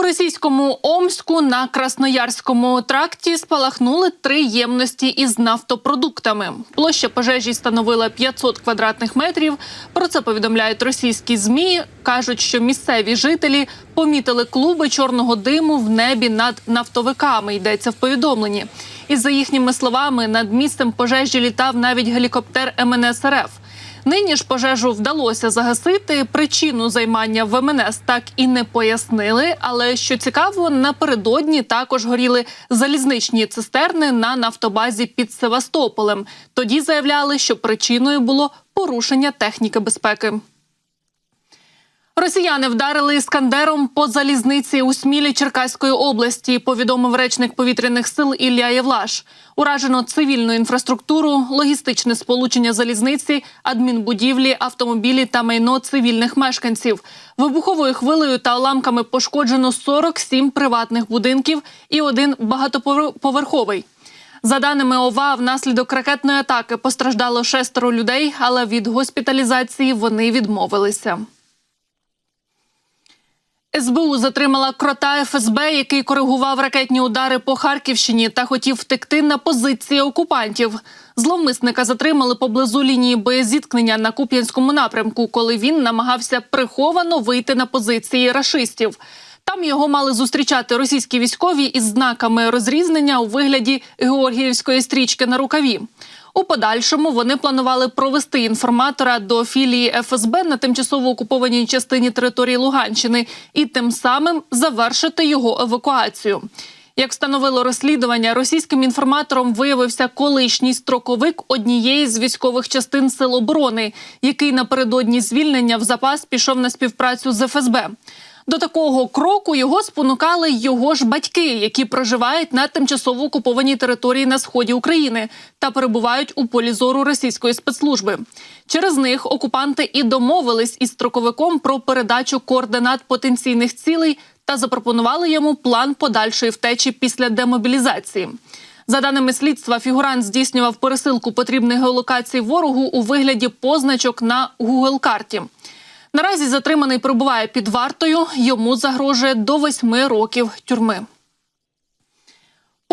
У російському Омську на Красноярському тракті спалахнули три ємності із нафтопродуктами. Площа пожежі становила 500 квадратних метрів. Про це повідомляють російські змі. кажуть, що місцеві жителі помітили клуби чорного диму в небі над нафтовиками. Йдеться в повідомленні. І за їхніми словами, над місцем пожежі літав навіть гелікоптер МНС РФ. Нині ж пожежу вдалося загасити. Причину займання ВМНС так і не пояснили. Але що цікаво, напередодні також горіли залізничні цистерни на нафтобазі під Севастополем. Тоді заявляли, що причиною було порушення техніки безпеки. Росіяни вдарили іскандером по залізниці у Смілі Черкаської області. Повідомив речник повітряних сил Ілля Євлаш. Уражено цивільну інфраструктуру, логістичне сполучення залізниці, адмінбудівлі, автомобілі та майно цивільних мешканців. Вибуховою хвилею та уламками пошкоджено 47 приватних будинків і один багатоповерховий. За даними ОВА, внаслідок ракетної атаки постраждало шестеро людей, але від госпіталізації вони відмовилися. СБУ затримала крота ФСБ, який коригував ракетні удари по Харківщині та хотів втекти на позиції окупантів. Зловмисника затримали поблизу лінії боєзіткнення на Куп'янському напрямку, коли він намагався приховано вийти на позиції рашистів. Там його мали зустрічати російські військові із знаками розрізнення у вигляді Георгіївської стрічки на рукаві. У подальшому вони планували провести інформатора до філії ФСБ на тимчасово окупованій частині території Луганщини і тим самим завершити його евакуацію. Як встановило розслідування, російським інформатором виявився колишній строковик однієї з військових частин Сил оборони, який напередодні звільнення в запас пішов на співпрацю з ФСБ. До такого кроку його спонукали його ж батьки, які проживають на тимчасово окупованій території на сході України та перебувають у полі зору російської спецслужби. Через них окупанти і домовились із строковиком про передачу координат потенційних цілей та запропонували йому план подальшої втечі після демобілізації. За даними слідства, фігурант здійснював пересилку потрібних геолокацій ворогу у вигляді позначок на Google карті Наразі затриманий перебуває під вартою. Йому загрожує до восьми років тюрми.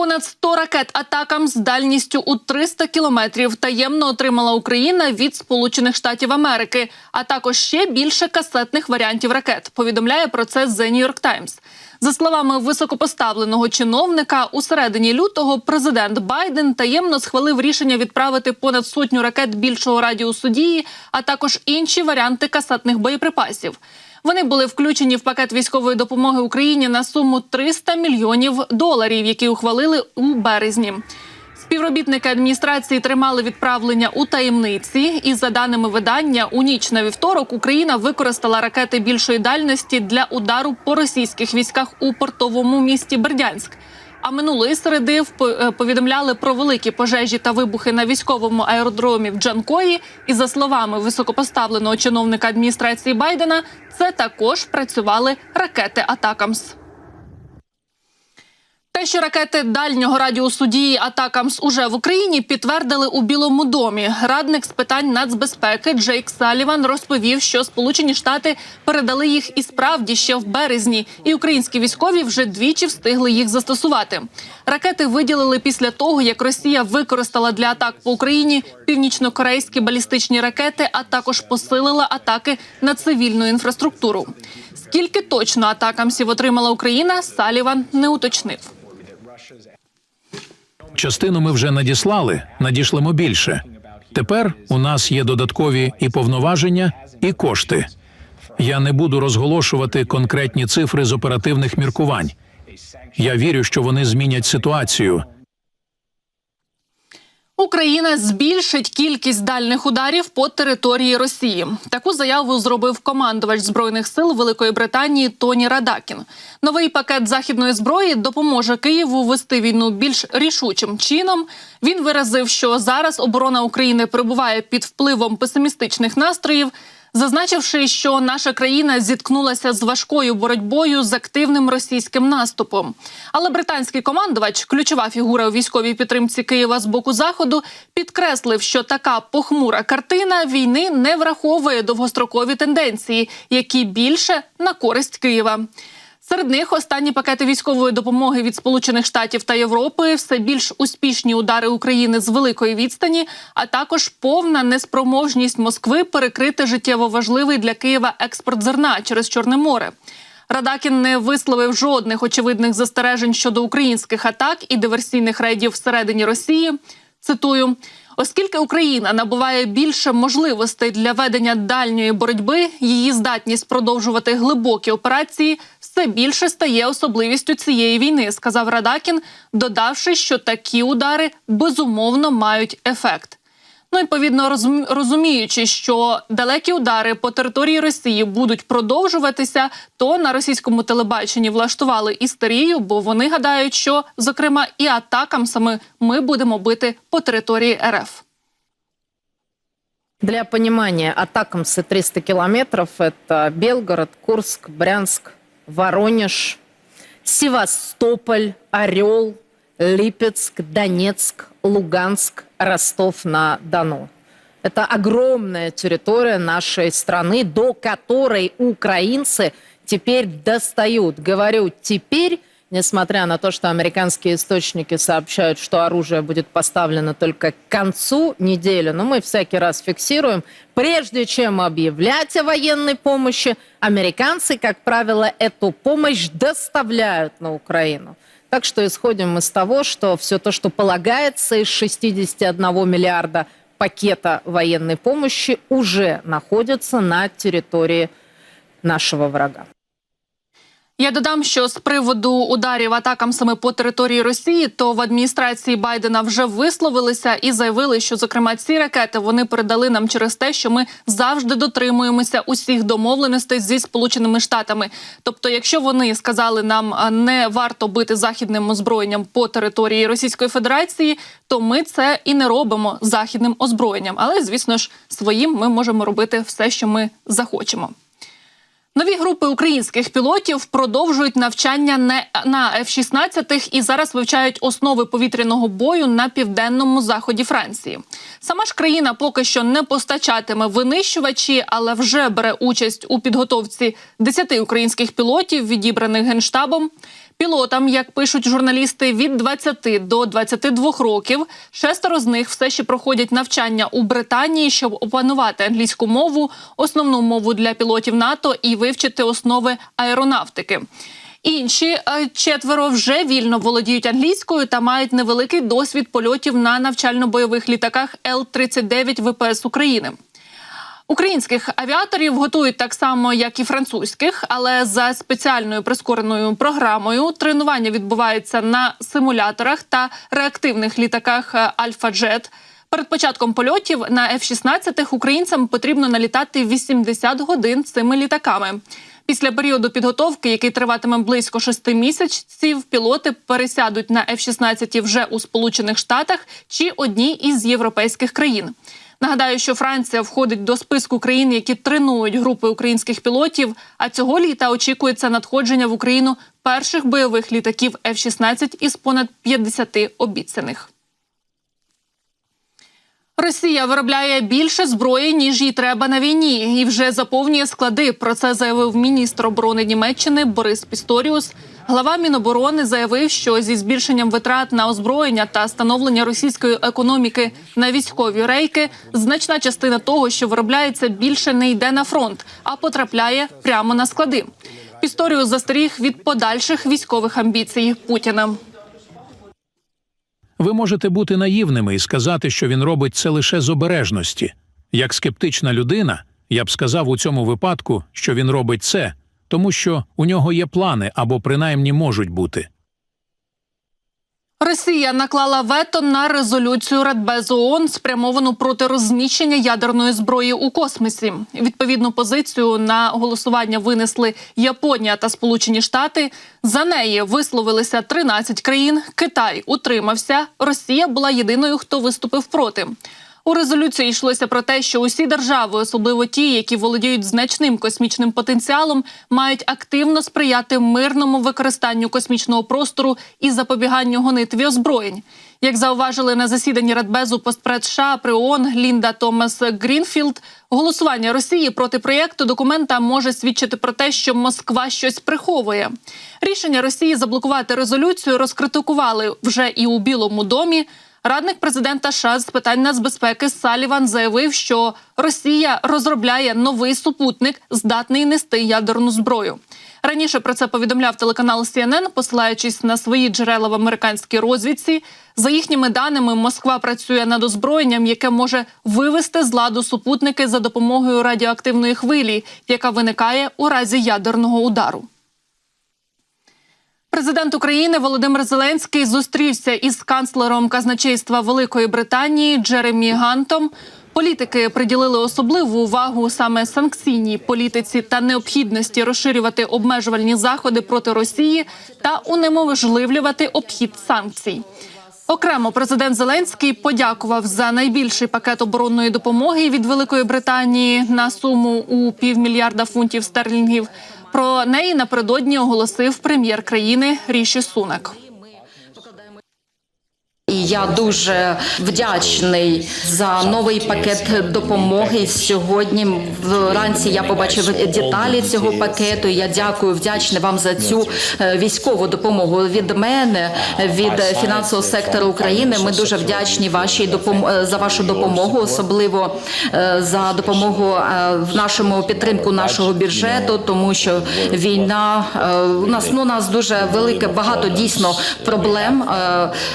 Понад 100 ракет атакам з дальністю у 300 кілометрів таємно отримала Україна від Сполучених Штатів Америки, а також ще більше касетних варіантів ракет. Повідомляє про це The New York Times. За словами високопоставленого чиновника, у середині лютого президент Байден таємно схвалив рішення відправити понад сотню ракет більшого радіусу дії, а також інші варіанти касетних боєприпасів. Вони були включені в пакет військової допомоги Україні на суму 300 мільйонів доларів, які ухвалили у березні. Співробітники адміністрації тримали відправлення у таємниці, і за даними видання, у ніч на вівторок Україна використала ракети більшої дальності для удару по російських військах у портовому місті Бердянськ. А минулої середи е, повідомляли про великі пожежі та вибухи на військовому аеродромі в Джанкої. І за словами високопоставленого чиновника адміністрації Байдена, це також працювали ракети Атакамс. Те, що ракети дальнього радіусу дії Атакамс уже в Україні підтвердили у Білому домі. Радник з питань нацбезпеки Джейк Саліван розповів, що Сполучені Штати передали їх і справді ще в березні, і українські військові вже двічі встигли їх застосувати. Ракети виділили після того, як Росія використала для атак по Україні північно-корейські балістичні ракети, а також посилила атаки на цивільну інфраструктуру. Скільки точно атакамсів отримала Україна, Саліван не уточнив. Частину ми вже надіслали, надішлемо більше. Тепер у нас є додаткові і повноваження, і кошти. Я не буду розголошувати конкретні цифри з оперативних міркувань. Я вірю, що вони змінять ситуацію. Україна збільшить кількість дальних ударів по території Росії. Таку заяву зробив командувач збройних сил Великої Британії Тоні Радакін. Новий пакет західної зброї допоможе Києву вести війну більш рішучим чином. Він виразив, що зараз оборона України перебуває під впливом песимістичних настроїв зазначивши, що наша країна зіткнулася з важкою боротьбою з активним російським наступом. Але британський командувач, ключова фігура у військовій підтримці Києва з боку заходу, підкреслив, що така похмура картина війни не враховує довгострокові тенденції, які більше на користь Києва. Серед них останні пакети військової допомоги від Сполучених Штатів та Європи, все більш успішні удари України з великої відстані, а також повна неспроможність Москви перекрити життєво важливий для Києва експорт зерна через Чорне море. Радакін не висловив жодних очевидних застережень щодо українських атак і диверсійних рейдів всередині Росії. Цитую. Оскільки Україна набуває більше можливостей для ведення дальньої боротьби, її здатність продовжувати глибокі операції все більше стає особливістю цієї війни, сказав Радакін, додавши, що такі удари безумовно мають ефект. Ну, відповідно, розуміючи, що далекі удари по території Росії будуть продовжуватися, то на російському телебаченні влаштували істерію, бо вони гадають, що зокрема і атакам саме ми будемо бити по території РФ. Для понимания, атакамсы 300 километров – это Белгород, Курск, Брянск, Воронеж, Севастополь, Орел, Липецк, Донецк, Луганск, Ростов-на-Дону. Это огромная территория нашей страны, до которой украинцы теперь достают. Говорю «теперь», несмотря на то, что американские источники сообщают, что оружие будет поставлено только к концу недели, но мы всякий раз фиксируем, прежде чем объявлять о военной помощи, американцы, как правило, эту помощь доставляют на Украину. Так что исходим из того, что все то, что полагается из 61 миллиарда пакета военной помощи, уже находится на территории нашего врага. Я додам, що з приводу ударів атакам саме по території Росії, то в адміністрації Байдена вже висловилися і заявили, що зокрема ці ракети вони передали нам через те, що ми завжди дотримуємося усіх домовленостей зі сполученими штатами. Тобто, якщо вони сказали нам не варто бити західним озброєнням по території Російської Федерації, то ми це і не робимо західним озброєнням. Але звісно ж, своїм ми можемо робити все, що ми захочемо. Нові групи українських пілотів продовжують навчання не на F-16 і зараз вивчають основи повітряного бою на південному заході Франції. Сама ж країна поки що не постачатиме винищувачі, але вже бере участь у підготовці 10 українських пілотів, відібраних генштабом. Пілотам, як пишуть журналісти, від 20 до 22 років. Шестеро з них все ще проходять навчання у Британії, щоб опанувати англійську мову, основну мову для пілотів НАТО і вивчити основи аеронавтики. Інші е, четверо вже вільно володіють англійською та мають невеликий досвід польотів на навчально-бойових літаках Л-39 ВПС України. Українських авіаторів готують так само, як і французьких, але за спеціальною прискореною програмою тренування відбувається на симуляторах та реактивних літаках е, Альфа-Джет. Перед початком польотів на F-16 українцям потрібно налітати 80 годин цими літаками. Після періоду підготовки, який триватиме близько шести місяців, пілоти пересядуть на F-16 вже у Сполучених Штатах чи одній із європейських країн. Нагадаю, що Франція входить до списку країн, які тренують групи українських пілотів. А цього літа очікується надходження в Україну перших бойових літаків F-16 із понад 50 обіцяних. Росія виробляє більше зброї ніж їй треба на війні, і вже заповнює склади. Про це заявив міністр оборони Німеччини Борис Пісторіус. Глава Міноборони заявив, що зі збільшенням витрат на озброєння та становлення російської економіки на військові рейки значна частина того, що виробляється, більше не йде на фронт, а потрапляє прямо на склади. Пісторіус застеріг від подальших військових амбіцій Путіна. Ви можете бути наївними і сказати, що він робить це лише з обережності. Як скептична людина, я б сказав у цьому випадку, що він робить це, тому що у нього є плани або принаймні можуть бути. Росія наклала вето на резолюцію Радбезу ООН, спрямовану проти розміщення ядерної зброї у космосі. Відповідну позицію на голосування винесли Японія та Сполучені Штати. За неї висловилися 13 країн. Китай утримався. Росія була єдиною, хто виступив проти. У резолюції йшлося про те, що усі держави, особливо ті, які володіють значним космічним потенціалом, мають активно сприяти мирному використанню космічного простору і запобіганню гонитві озброєнь. Як зауважили на засіданні Радбезу постпред США при ООН Лінда Томас Грінфілд, голосування Росії проти проєкту документа може свідчити про те, що Москва щось приховує. Рішення Росії заблокувати резолюцію розкритикували вже і у Білому домі. Радник президента США з питань нацбезпеки Саліван заявив, що Росія розробляє новий супутник, здатний нести ядерну зброю. Раніше про це повідомляв телеканал CNN, посилаючись на свої джерела в американській розвідці. За їхніми даними, Москва працює над озброєнням, яке може вивести з ладу супутники за допомогою радіоактивної хвилі, яка виникає у разі ядерного удару. Президент України Володимир Зеленський зустрівся із канцлером казначейства Великої Британії Джеремі Гантом. Політики приділили особливу увагу саме санкційній політиці та необхідності розширювати обмежувальні заходи проти Росії та унеможливлювати обхід санкцій. Окремо президент Зеленський подякував за найбільший пакет оборонної допомоги від Великої Британії на суму у півмільярда фунтів стерлінгів. Про неї напередодні оголосив прем'єр країни Ріші Сунак. І я дуже вдячний за новий пакет допомоги. Сьогодні вранці я побачив деталі цього пакету. Я дякую, вдячний вам за цю е, військову допомогу від мене, від фінансового сектору України. Ми дуже вдячні вашій допом... е, за вашу допомогу, особливо е, за допомогу в нашому підтримку нашого бюджету, тому що війна у нас ну у нас дуже велике багато дійсно проблем.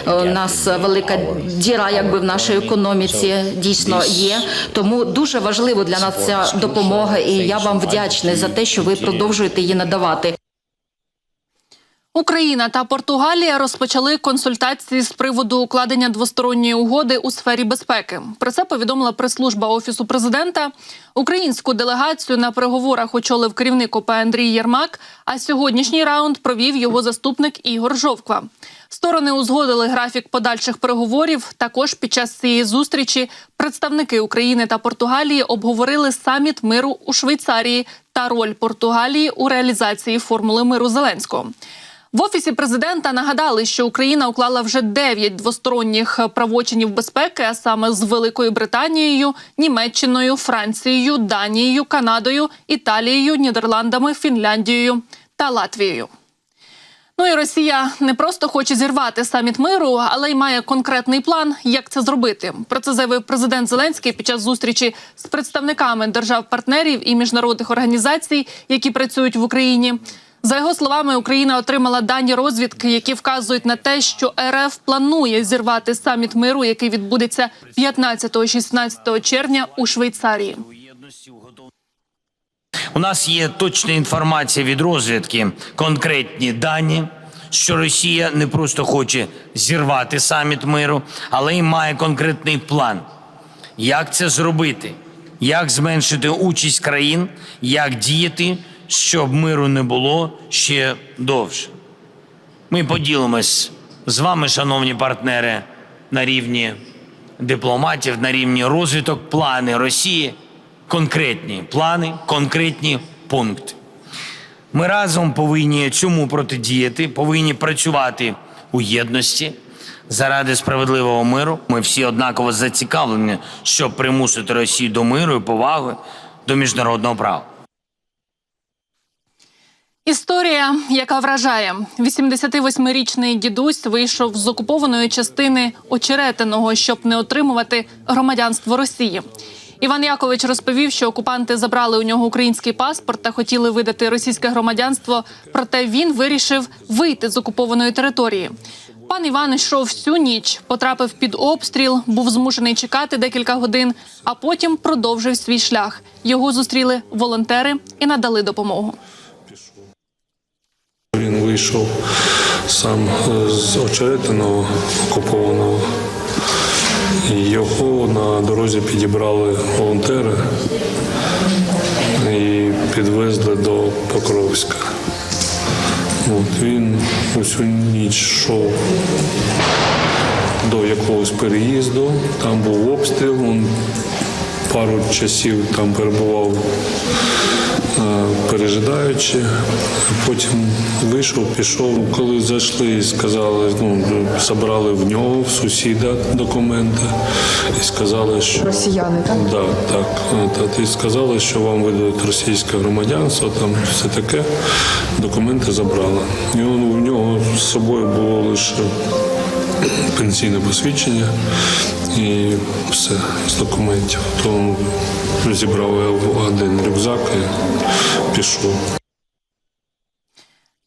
У велика діра, якби в нашій економіці дійсно є. Тому дуже важливо для нас ця допомога, і я вам вдячний за те, що ви продовжуєте її надавати. Україна та Португалія розпочали консультації з приводу укладення двосторонньої угоди у сфері безпеки. Про це повідомила прес-служба офісу президента. Українську делегацію на переговорах очолив керівник ОП Андрій Єрмак. А сьогоднішній раунд провів його заступник Ігор Жовква. Сторони узгодили графік подальших переговорів. Також під час цієї зустрічі представники України та Португалії обговорили саміт миру у Швейцарії та роль Португалії у реалізації формули миру Зеленського. В офісі президента нагадали, що Україна уклала вже 9 двосторонніх правочинів безпеки, а саме з Великою Британією, Німеччиною, Францією, Данією, Канадою, Італією, Нідерландами, Фінляндією та Латвією. Ну і Росія не просто хоче зірвати саміт миру, але й має конкретний план, як це зробити. Про це заявив президент Зеленський під час зустрічі з представниками держав-партнерів і міжнародних організацій, які працюють в Україні. За його словами, Україна отримала дані розвідки, які вказують на те, що РФ планує зірвати саміт миру, який відбудеться 15-16 червня у Швейцарії. У нас є точна інформація від розвідки, конкретні дані, що Росія не просто хоче зірвати саміт миру, але й має конкретний план. Як це зробити? Як зменшити участь країн, як діяти, щоб миру не було ще довше? Ми поділимось з вами, шановні партнери, на рівні дипломатів, на рівні розвиток плани Росії, конкретні плани, конкретні пункти. Ми разом повинні цьому протидіяти, повинні працювати у єдності заради справедливого миру. Ми всі однаково зацікавлені, щоб примусити Росію до миру і поваги до міжнародного права. Історія, яка вражає, 88-річний дідусь вийшов з окупованої частини очеретиного, щоб не отримувати громадянство Росії. Іван Якович розповів, що окупанти забрали у нього український паспорт та хотіли видати російське громадянство. Проте він вирішив вийти з окупованої території. Пан Іван йшов всю ніч, потрапив під обстріл, був змушений чекати декілька годин, а потім продовжив свій шлях. Його зустріли волонтери і надали допомогу. Вийшов сам з очеретиного окупованого. Його на дорозі підібрали волонтери і підвезли до Покровська. От, він усю ніч йшов до якогось переїзду. Там був обстріл. Він пару часів там перебував е, пережидаючи. Потім вийшов, пішов. Коли зайшли і сказали, ну забрали в нього в сусіда документи і сказали, що Росіяни, так? Да, так. Та, і сказали, що вам видадуть російське громадянство, там все таке. Документи забрали. І он, у нього з собою було лише пенсійне посвідчення і все з документів. То зібрав один рюкзак і пішов.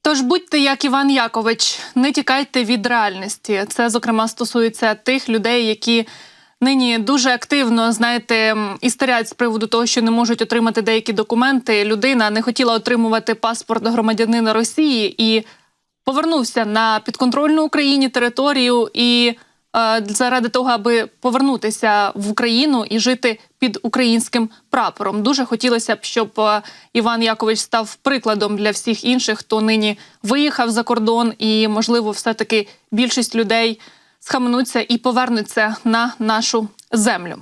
Тож будьте як Іван Якович, не тікайте від реальності. Це зокрема стосується тих людей, які нині дуже активно знаєте істерять з приводу того, що не можуть отримати деякі документи. Людина не хотіла отримувати паспорт громадянина Росії і повернувся на підконтрольну Україні територію і заради того, аби повернутися в Україну і жити під українським прапором. Дуже хотілося б, щоб е, Іван Якович став прикладом для всіх інших, хто нині виїхав за кордон, і можливо, все таки більшість людей схаменуться і повернуться на нашу землю.